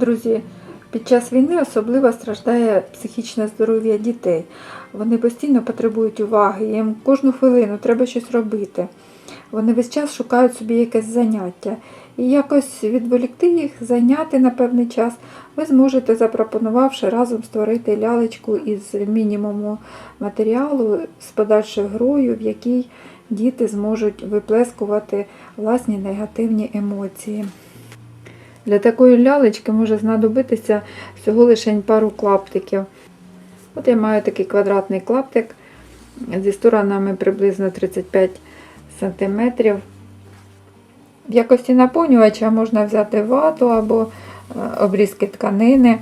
Друзі, під час війни особливо страждає психічне здоров'я дітей. Вони постійно потребують уваги, їм кожну хвилину треба щось робити. Вони весь час шукають собі якесь заняття. І якось відволікти їх, зайняти на певний час, ви зможете, запропонувавши разом створити лялечку із мінімуму матеріалу з подальшою грою, в якій діти зможуть виплескувати власні негативні емоції. Для такої лялечки може знадобитися всього лише пару клаптиків. От я маю такий квадратний клаптик зі сторонами приблизно 35 см. В якості наповнювача можна взяти вату або е, обрізки тканини,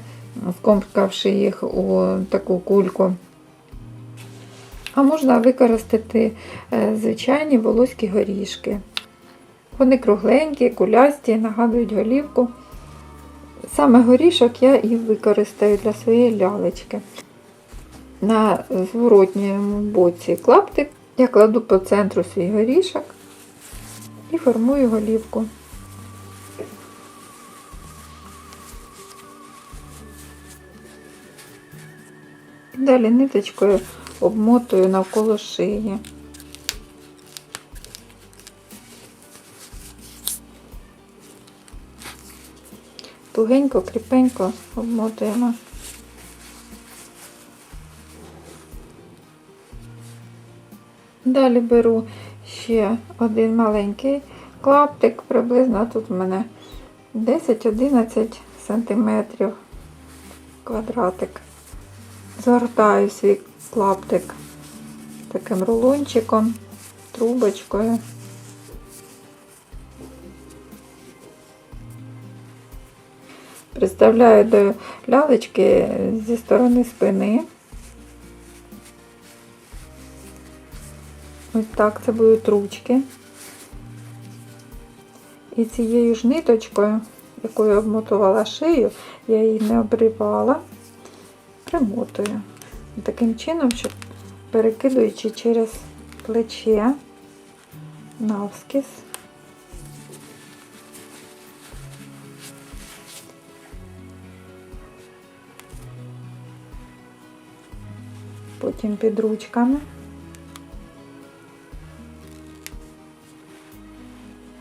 скомкавши їх у таку кульку. А можна використати е, звичайні волоські горішки. Вони кругленькі, кулясті, нагадують голівку. Саме горішок я і використаю для своєї лялечки. На зворотньому боці клаптик я кладу по центру свій горішок і формую голівку. Далі ниточкою обмотую навколо шиї. Тугенько, кріпенько обмотуємо. Далі беру ще один маленький клаптик, приблизно тут в мене 10-11 см квадратик. Згортаю свій клаптик таким рулончиком, трубочкою. Представляю до лялечки зі сторони спини. Ось так це будуть ручки. І цією ж ниточкою, якою обмотувала шию, я її не обривала, примотую. Таким чином, щоб перекидуючи через плече навскіз. Потім під ручками.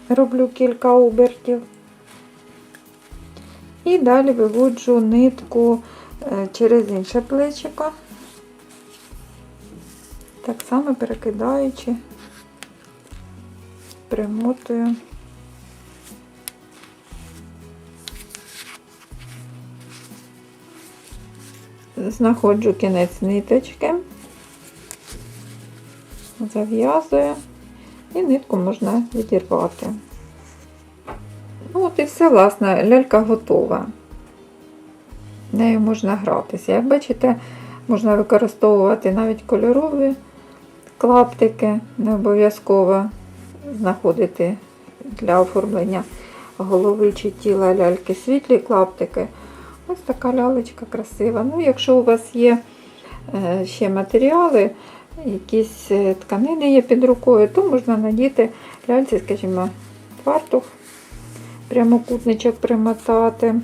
Роблю кілька обертів. І далі виводжу нитку е, через інше плечико, так само перекидаючи, примотую. Знаходжу кінець ниточки, зав'язую і нитку можна відірвати. Ну, от і все, власне, лялька готова. Нею можна гратися. Як бачите, можна використовувати навіть кольорові клаптики, не обов'язково знаходити для оформлення голови чи тіла ляльки світлі клаптики. Ось така лялечка красива. Ну, якщо у вас є е, ще матеріали, якісь е, тканини є під рукою, то можна надіти ляльці, скажімо, фартух, прямокутничок примотати.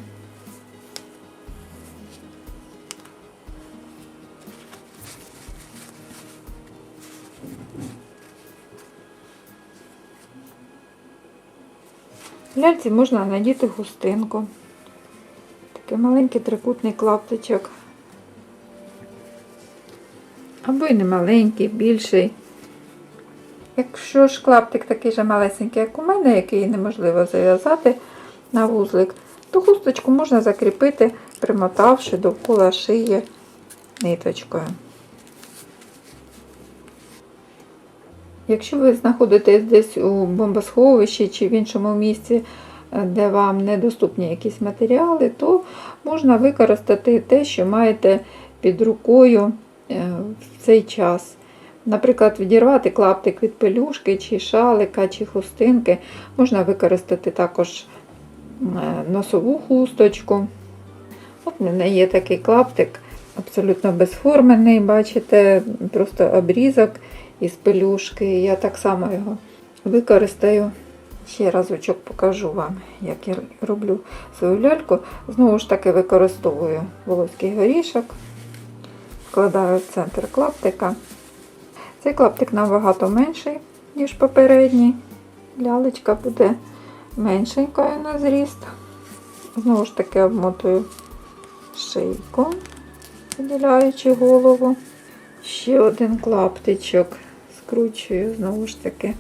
Ляльці можна надіти хустинку. Такий маленький трикутний клаптичок. Або й не маленький, більший. Якщо ж клаптик такий же малесенький, як у мене, який неможливо зав'язати на вузлик, то хусточку можна закріпити, примотавши довкола шиї ниточкою. Якщо ви знаходитесь десь у бомбосховищі чи в іншому місці, де вам недоступні якісь матеріали, то можна використати те, що маєте під рукою в цей час. Наприклад, відірвати клаптик від пелюшки, чи шалика, чи хустинки. Можна використати також носову хусточку. От в мене є такий клаптик, абсолютно безформений, бачите, просто обрізок із пелюшки. Я так само його використаю Ще разочок покажу вам, як я роблю свою ляльку. Знову ж таки використовую волоський горішок, вкладаю в центр клаптика. Цей клаптик набагато менший, ніж попередній. Лялечка буде меншенькою на зріст. Знову ж таки обмотую шийку, виділяючи голову. Ще один клаптичок скручую знову ж таки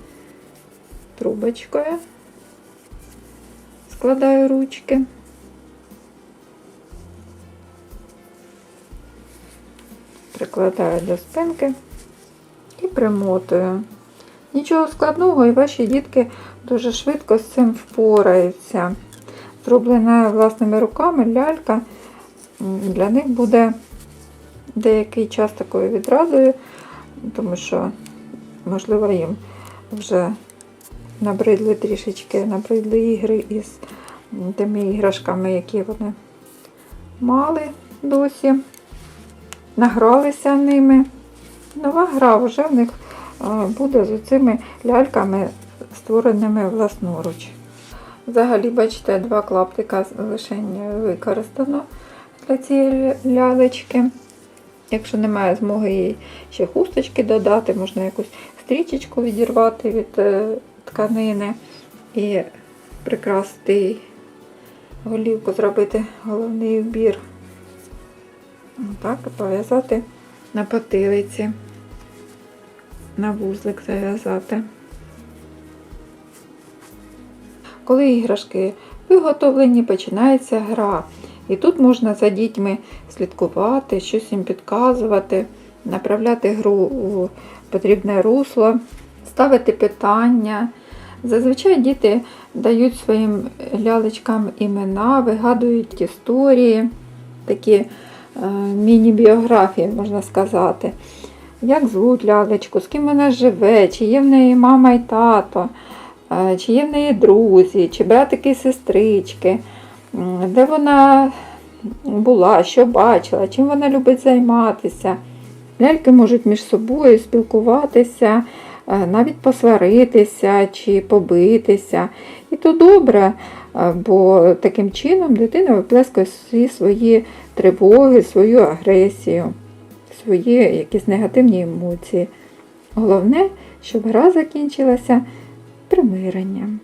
трубочкою. Складаю ручки. Прикладаю до спинки і примотую. Нічого складного, і ваші дітки дуже швидко з цим впораються. Зроблена власними руками лялька для них буде деякий час такою відразою, тому що, можливо, їм вже набридли трішечки, набридли ігри із тими іграшками, які вони мали досі, награлися ними. Нова гра вже в них е, буде з цими ляльками, створеними власноруч. Взагалі, бачите, два клаптика лише використано для цієї лялечки. Якщо немає змоги їй ще хусточки додати, можна якусь стрічечку відірвати від е, тканини і прикрасти голівку, зробити головний убір. Так, пов'язати на потилиці, на вузлик зав'язати. Коли іграшки виготовлені, починається гра. І тут можна за дітьми слідкувати, щось їм підказувати, направляти гру у потрібне русло, ставити питання. Зазвичай діти дають своїм лялечкам імена, вигадують історії, такі е, міні-біографії, можна сказати. Як звуть лялечку, з ким вона живе, чи є в неї мама і тато, е, чи є в неї друзі, чи братики і сестрички, де вона була, що бачила, чим вона любить займатися. Ляльки можуть між собою спілкуватися, навіть посваритися чи побитися. І то добре, е, бо таким чином дитина виплескує всі свої тривоги, свою агресію, свої якісь негативні емоції. Головне, щоб гра закінчилася примиренням.